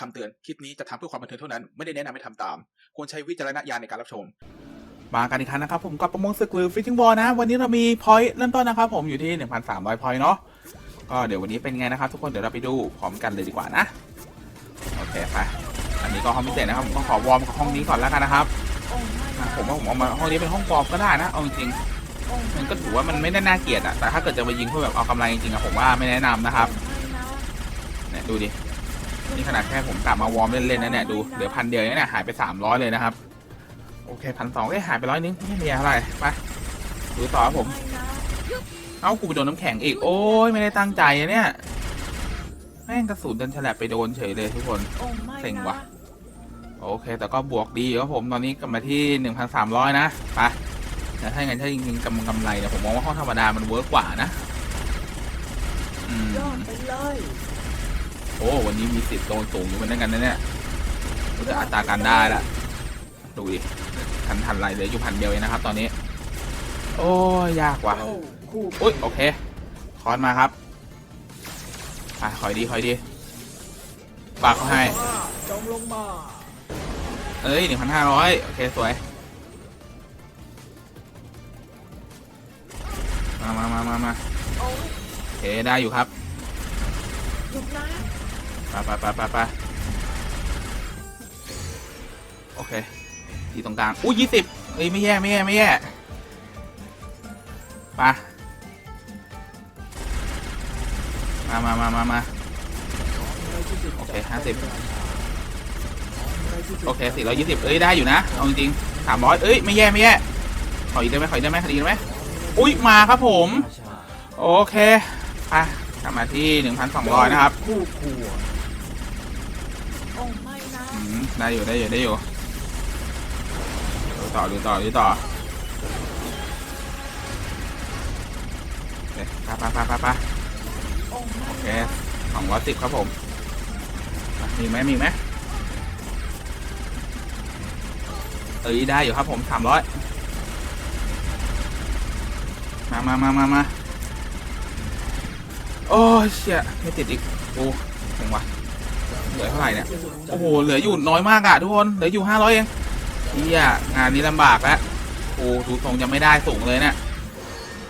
คำเตือนคลิปนี้จะทำเพื่อความบันเทิงเท่านั้น ไม่ได้แนะนำให้ทำตาม ควรใช้วิจารณญาณในการรับชม มากันอีกครั้งนะครับผมกับประมงศึกหรือฟิชชิงบอลนะ วันนี้เรามีพอยต์เริ่มต้นนะครับผมอยู่ที่ 1,300พอยต์เนาะก็เดี๋ยววันนี้เป็นไงนะครับทุกคนเดี๋ยวเราไปดูพร้อมกันเลยดีกว่านะ โอเคไปอันนี้ก็ห้องพิเศษนะครับผมก็ขอวอร์มกับห้องนี้ก่อนแล้วกันนะครับอะผมว่าผมเอามาห้องนี้เป็นห้องวอร์มก็ได้นะเอาจริงๆมันก็ถือว่ามันไม่ได้น่าเกลียดอะแต่ถ้าเกิดจะมายิงเพื่อแบบเอากำไรจริงๆอะผมว่าไม่แนะนำนะครับเนี่ยดูดิ นี่ขนาดแค่ผมกลับมาวอร์มเล่นๆนะเนี่ยดูเหลือพันเดียวเนี่ยหายไปสามร้อยเลยนะครับ โอเคพันสองก็หายไปร้อยนึงไม่มีอะไรไปดูต่อครับผม เอ้ากูไปโดนน้ำแข็งอีก โอ้ยไม่ได้ตั้งใจอะเนี่ยแม่งกระสุนดันฉลับไปโดนเฉยเลยทุกคนเซ็งว่ะโอเค แต่ก็บวกดีครับผมตอนนี้กลับมาที่หนึ่งพันสามร้อยนะไปแต่ถ้าอย่างนั้นถ้าจริงๆกำกำไรเนี่ยผมมองว่าห้องธรรมดามันเวิร์กกว่านะ อืมยอดไปเลย โอ้วันนี้มีสิทธิ์โดนสูงอยู่เหมือนกันนะเนี่ยรู้จะอัตราการได้ละดูดิทันทันไรเหลยอยู่พันเดียวเองนะครับ ตอนนี้ โอ้ยากว่ะโอ้คู่อุ้ยโอเคคอนมาครับอะคอยดีคอยดีปากเขาให้จงลงมาเอ้ยหนึ่งพันห้าร้อยโอเคสวยมามามามามาโอเคได้อยู่ครับหยุดนะ ไปไปไปไปไปโอเค ที่ตรงกลางอุ้ยยี่สิบเอ้ยไม่แย่ไม่แย่ไม่แย่ไปมามามามามาโอเคห้าสิบโอเคสี่ร้อยยี่สิบเอ้ยได้อยู่นะเอาจริงสามร้อยเอ้ยไม่แย่ไม่แย่ขออีกได้ไหมขออีกได้ไหมขออีกได้ไหมอุ้ยมาครับผม โอเคไปกลับมาที่หนึ่งพันสองร้อยนะครับคู่คว โอ้ไม่นะอืมได้อยู่ได้อยู่ได้อยู่ดูต่อดูต่อดูต่อโอเคไปไปไปไปไปโอ้ไม่โอเคสองร้อยสิบครับผมอะมีไหมมีไหมเอ้ยได้อยู่ครับผมสามร้อยมามามามามาโอ้ยเชี่ยไม่ติดอีกโอ้เจ๋งว่ะ เหลือเท่าไหร่เนี่ย โอ้โห เหลืออยู่น้อยมากอะทุกคน เหลืออยู่ห้าร้อยเองเฮียงานนี้ลำบากแล้วโอ้ดูทรงจะไม่ได้สูงเลยเนี่ย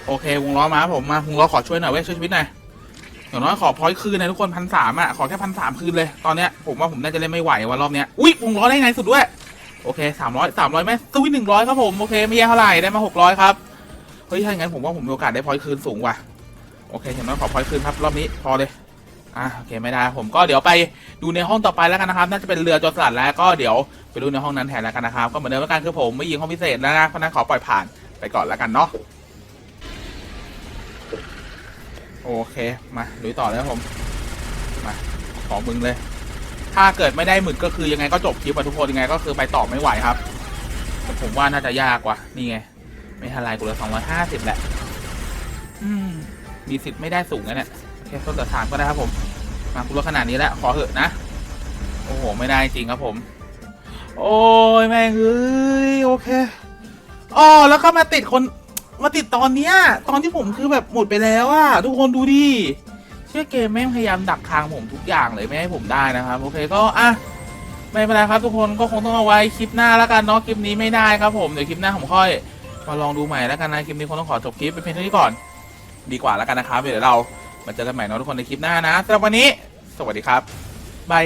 โอเควงล้อมาผมมาวงล้อขอช่วยหน่อยเว้ยช่วยชีวิตหน่อยอย่างน้อยขอพอยคืนนะทุกคนพันสามอะขอแค่พันสามคืนเลย ตอนเนี้ยผมว่าผมน่าจะเล่นไม่ไหววันรอบเนี้ย อุ้ยวงล้อได้ไงสุดด้วย โอเคสามร้อยสามร้อยแม่ตุ้ยหนึ่งร้อยครับผม โอเคไม่แย่เท่าไหร่ได้มาหกร้อยครับ เฮ้ยถ้าอย่างนั้นผมว่าผมมีโอกาสได้พอยคืนสูงว่ะ โอเคอย่างน้อยขอพอยคืนครับรอบนี้พอเลย อะโอเคไม่ได้ผมก็เดี๋ยวไปดูในห้องต่อไปแล้วกันนะครับน่าจะเป็นเรือจอสลัดแล้วก็เดี๋ยวไปดูในห้องนั้นแทนแล้วกันนะครับก็เหมือนเดิมแล้วกันคือผมไม่ยิงห้องพิเศษแล้วนะเพราะนั้นขอปล่อยผ่านไปก่อนแล้วกันเนาะโอเคมาลุยต่อเลยครับผมมาขอมึงเลย ถ้าเกิดไม่ได้หมึกก็คือยังไงก็จบคลิปอะทุกคนยังไงก็คือไปต่อไม่ไหวครับผมว่าน่าจะยากกว่านี่ไงไม่ทันไรกูเหลือสองร้อยห้าสิบแหละ อืมมีสิทธิ์ไม่ได้สูงนะเนี่ย โอเคต้นต่อสามก็ได้ครับผม มาคุณรถขนาดนี้แล้วขอเหอะนะ โอ้โห ไม่ได้จริงครับผม โอ้ยแม่งเอ้ยโอเคอ๋อแล้วก็มาติดคนมาติดตอนเนี้ย ตอนที่ผมคือแบบหมดไปแล้วอะทุกคนดูดิเชื่อเกมแม่งพยายามดักทางผมทุกอย่างเลยไม่ให้ผมได้นะครับโอเคก็อะไม่เป็นไรครับทุกคนก็คงต้องเอาไว้คลิปหน้าแล้วกันเนาะคลิปนี้ไม่ได้ครับผมเดี๋ยวคลิปหน้าผมค่อยมาลองดูใหม่แล้วกันนะคลิปนี้คงต้องขอจบคลิปเป็นเพียงเท่านี้ก่อน ดีกว่าแล้วกันนะครับเดี๋ยวเรา มาเจอกันใหม่เนาะทุกคนในคลิปหน้านะสำหรับวันนี้ สวัสดีครับบาย